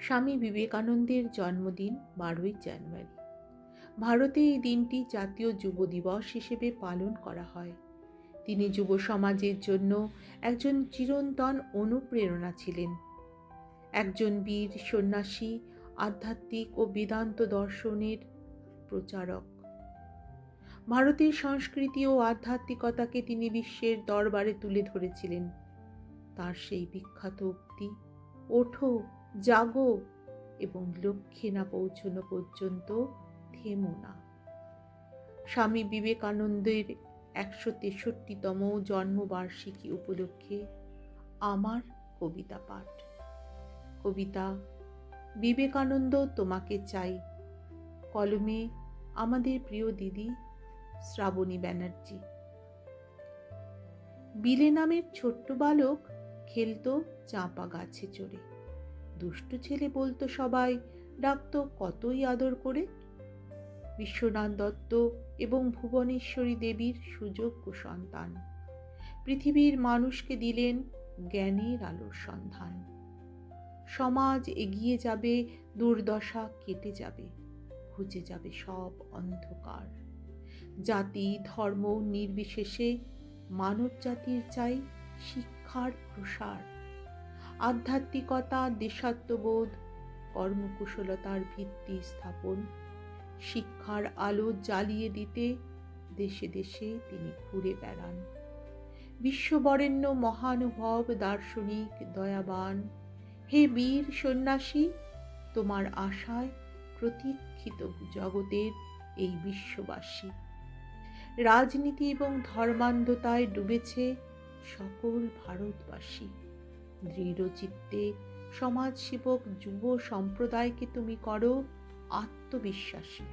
স্বামী বিবেকানন্দের জন্মদিন বারোই জানুয়ারি। ভারতে এই দিনটি জাতীয় যুব দিবস হিসেবে পালন করা হয়। তিনি যুব সমাজের জন্য একজন চিরন্তন অনুপ্রেরণা ছিলেন। একজন বীর সন্ন্যাসী, আধ্যাত্মিক ও বেদান্ত দর্শনের প্রচারক। ভারতের সংস্কৃতি ও আধ্যাত্মিকতাকে তিনি বিশ্বের দরবারে তুলে ধরেছিলেন। তার সেই বিখ্যাত উক্তি, ওঠো জাগো এবং লক্ষ্যে না পৌঁছনো পর্যন্ত থেমো না। স্বামী বিবেকানন্দের একশো তেষট্টিতম জন্মবার্ষিকী উপলক্ষে আমার কবিতা পাঠ। কবিতা, বিবেকানন্দ তোমাকে চাই। কলমে আমাদের প্রিয় দিদি শ্রাবণী ব্যানার্জি। বিলে নামের ছোট্ট বালক খেলতো চাঁপা গাছে চড়ে। দুষ্টু ছেলে বলতো সবাই, ডাকতো কতই আদর করে। বিশ্বনাথ দত্ত এবং ভুবনেশ্বরী দেবীর সুযোগ্য সন্তান। পৃথিবীর মানুষকে দিলেন জ্ঞানের আলোর সন্ধান। সমাজ এগিয়ে যাবে, দুর্দশা কেটে যাবে, ঘুচে যাবে সব অন্ধকার। জাতি, ধর্ম নির্বিশেষে মানব জাতির চাই শিক্ষার প্রসার। আধ্যাত্মিকতা, দেশাত্মবোধ, কর্মকুশলতার ভিত্তি স্থাপন। শিক্ষার আলো জ্বালিয়ে দিতে দেশে দেশে তিনি ঘুরে বেড়ান। বিশ্ববরেণ্য মহানুভব, দার্শনিক, দয়াবান। হে বীর সন্ন্যাসী, তোমার আশায় প্রতীক্ষিত জগতের এই বিশ্ববাসী। রাজনীতি এবং ধর্মান্ধতায় ডুবেছে সকল ভারতবাসী। দৃঢ়চিত্তে সমাজসেবক যুব সম্প্রদায়কে তুমি করো আত্মবিশ্বাসী।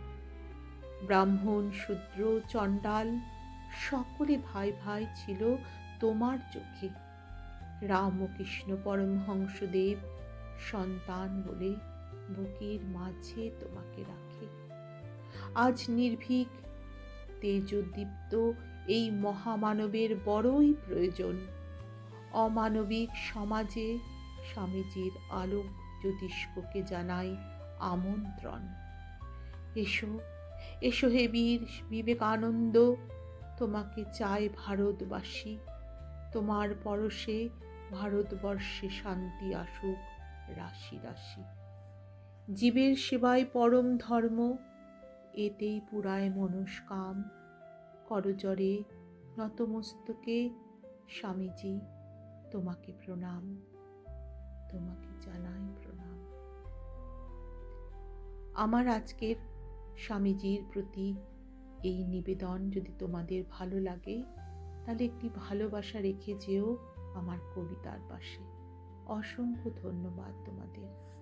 ব্রাহ্মণ, শূদ্র, চণ্ডাল, সকলে ভাই ভাই ছিল তোমার চোখে। রাম ও কৃষ্ণ পরমহংসদেব সন্তান বলে বুকের মাঝে তোমাকে রাখে। আজ নির্ভীক, তেজদীপ্ত এই মহামানবের বড়ই প্রয়োজন। অমানবিক সমাজে স্বামীজির আলোক জ্যোতিষ্ককে জানাই আমন্ত্রণ। এসো এসো হে বীর বিবেকানন্দ, তোমাকে চায় ভারতবাসী। তোমার পরশে ভারতবর্ষে শান্তি আসুক, রাশি রাশি। জীবের সেবায় পরম ধর্ম, এতেই পুরায় মনস্কাম। করজরে নতমস্তকে স্বামীজি তোমাকে প্রণাম, তোমাকে জানাই প্রণাম। আমার আজকের স্বামীজির প্রতি এই নিবেদন যদি তোমাদের ভালো লাগে, তাহলে একটি ভালোবাসা রেখে যেও আমার কবিতার পাশে। অসংখ্য ধন্যবাদ তোমাদের।